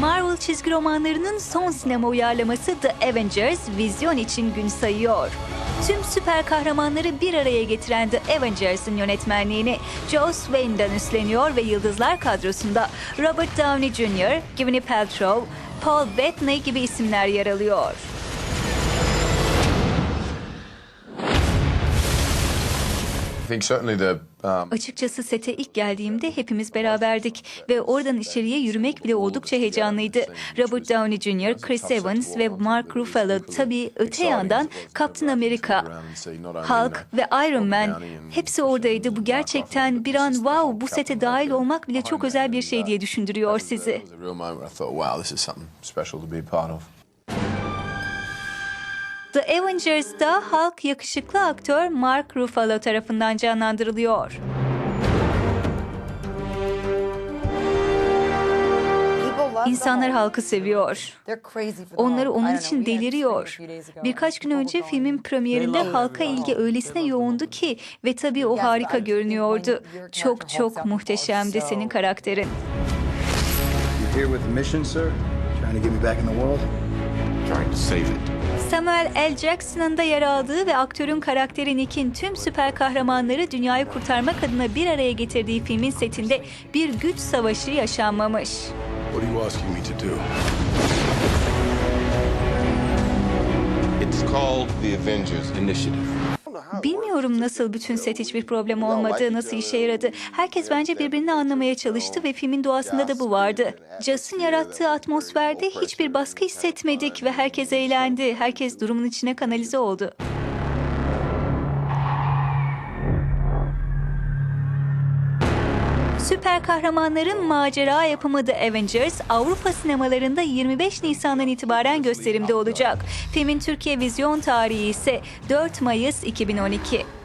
Marvel çizgi romanlarının son sinema uyarlaması The Avengers vizyon için gün sayıyor. Tüm süper kahramanları bir araya getiren The Avengers'ın yönetmenliğini Joss Whedon üstleniyor ve yıldızlar kadrosunda Robert Downey Jr., Gwyneth Paltrow, Paul Bettany gibi isimler yer alıyor. Açıkçası sete ilk geldiğimde hepimiz beraberdik ve oradan içeriye yürümek bile oldukça heyecanlıydı. Robert Downey Jr., Chris Evans ve Mark Ruffalo tabii öte yandan Captain America, Hulk ve Iron Man hepsi oradaydı. Bu gerçekten bir an wow bu sete dahil olmak bile çok özel bir şey diye düşündürüyor sizi. The Avengers'da Hulk yakışıklı aktör Mark Ruffalo tarafından canlandırılıyor. İnsanlar halkı seviyor. Onları onun için deliriyor. Birkaç gün önce filmin premierinde halka ilgi öylesine yoğundu ki ve tabii o harika görünüyordu. Çok çok muhteşemdi senin karakterin. You here with a mission, sir? Trying to get me back in the world? trying to save it. Samuel L. Jackson'ın da yer aldığı ve aktörün karakteri Nick'in tüm süper kahramanları dünyayı kurtarmak adına bir araya getirdiği filmin setinde bir güç savaşı yaşanmamış. What are you asking me to do? It's called the Avengers Initiative. Bilmiyorum nasıl bütün set hiçbir problem olmadı, nasıl işe yaradı. Herkes bence birbirini anlamaya çalıştı ve filmin doğasında da bu vardı. Joss'un yarattığı atmosferde hiçbir baskı hissetmedik ve herkes eğlendi. Herkes durumun içine kanalize oldu. Süper kahramanların macera yapımı The Avengers Avrupa sinemalarında 25 Nisan'dan itibaren gösterimde olacak. Filmin Türkiye vizyon tarihi ise 4 Mayıs 2012.